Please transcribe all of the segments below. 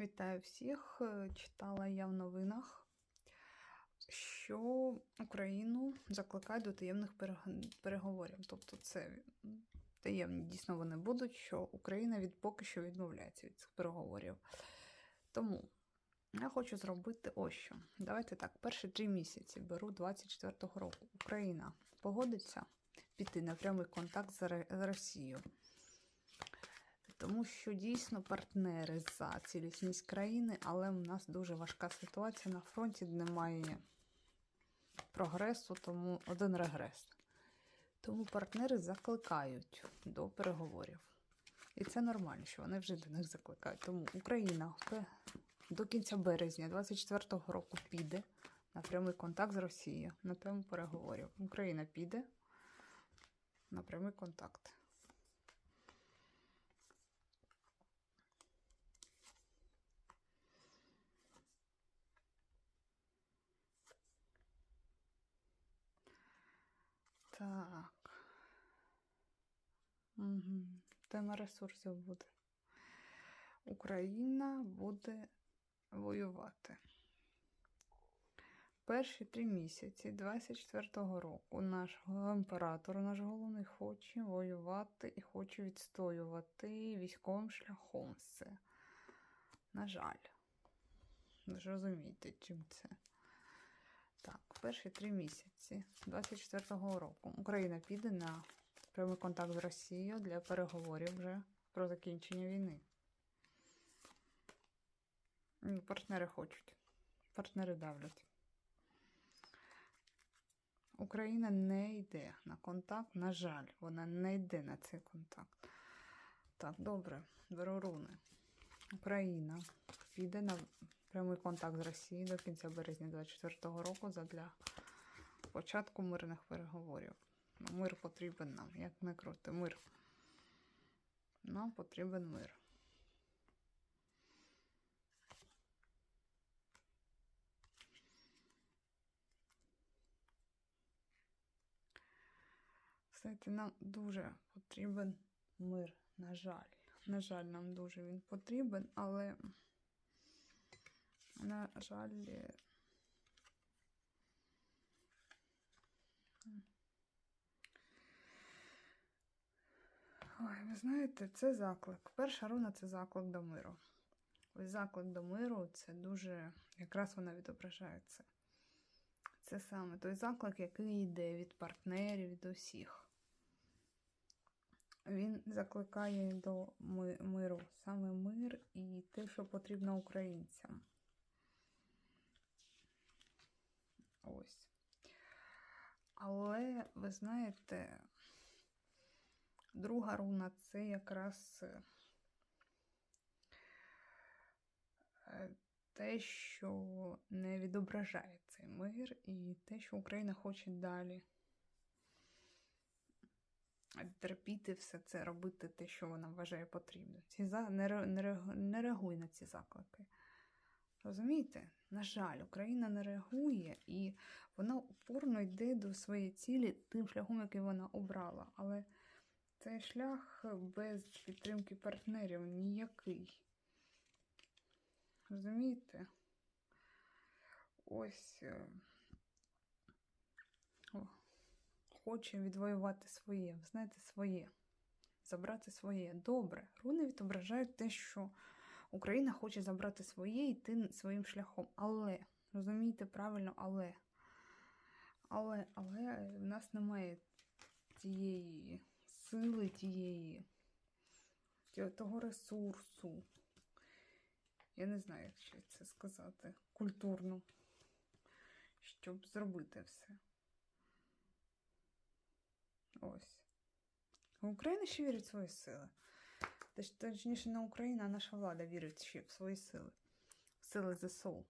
Вітаю всіх. Е, Читала я в новинах, що Україну закликають до таємних переговорів. Тобто, це таємні дійсно вони будуть, що Україна від поки що відмовляється від цих переговорів. Тому я хочу зробити ось що. Давайте так, перші три місяці беру 24-го року. Україна погодиться піти на прямий контакт з Росією. Тому що дійсно партнери за цілісність країни, але в нас дуже важка ситуація на фронті, немає прогресу, тому один регрес. Тому партнери закликають до переговорів. І це нормально, що вони вже до них закликають. Тому Україна до кінця березня 24-го року піде на прямий контакт з Росією, на тему переговорів. Україна піде на прямий контакт. Так. Тема ресурсів буде. Україна буде воювати. Перші три місяці 24-го року наш імператор, наш головний, хоче воювати і хоче відстоювати військовим шляхом все. На жаль. Ви ж розумієте, чим це. Так, перші три місяці 24-го року Україна піде на прямий контакт з Росією для переговорів вже про закінчення війни. Партнери хочуть. Партнери давлять. Україна не йде на контакт. На жаль, вона не йде на цей контакт. Так, добре, беру руни. Україна піде на прямий контакт з Росією до кінця березня 24-го року задля початку мирних переговорів. Ну, мир потрібен нам, як не крути, мир. Нам потрібен мир. Знаєте, нам дуже потрібен мир, на жаль. На жаль, нам дуже він потрібен, але, на жаль, Ой, ви знаєте, це заклик. Перша руна це заклик до миру. Ось заклик до миру це дуже, якраз вона відображає це. Це саме той заклик, який йде від партнерів, від усіх. Він закликає до миру, саме мир і те, що потрібно українцям. Ось. Але ви знаєте, друга руна це якраз е, е, те, що не відображає цей мир, і те, що Україна хоче далі терпіти все це, робити те, що вона вважає потрібним. Ці за... не, ре- не, реагу- не реагуй на ці заклики. Розумієте? На жаль, Україна не реагує, і вона упорно йде до своєї цілі тим шляхом, який вона обрала. Але цей шлях без підтримки партнерів ніякий. Розумієте? Ось е, о, хоче відвоювати своє, знаєте, своє. Забрати своє. Добре. Руни відображають те, що Україна хоче забрати своє і йти своїм шляхом. Але, розумієте правильно, але. Але, але в нас немає тієї сили, тієї, того ресурсу. Я не знаю, як ще це сказати. Культурно. Щоб зробити все. Ось. Україна ще вірить в свої сили. Точніше, не Україна, а наша влада вірить ще в свої сили. В сили ЗСУ.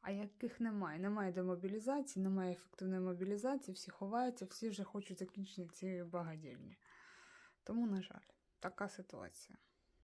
А яких немає? Немає демобілізації, немає ефективної мобілізації, всі ховаються, всі вже хочуть закінчення цієї багадільні. Тому, на жаль, така ситуація.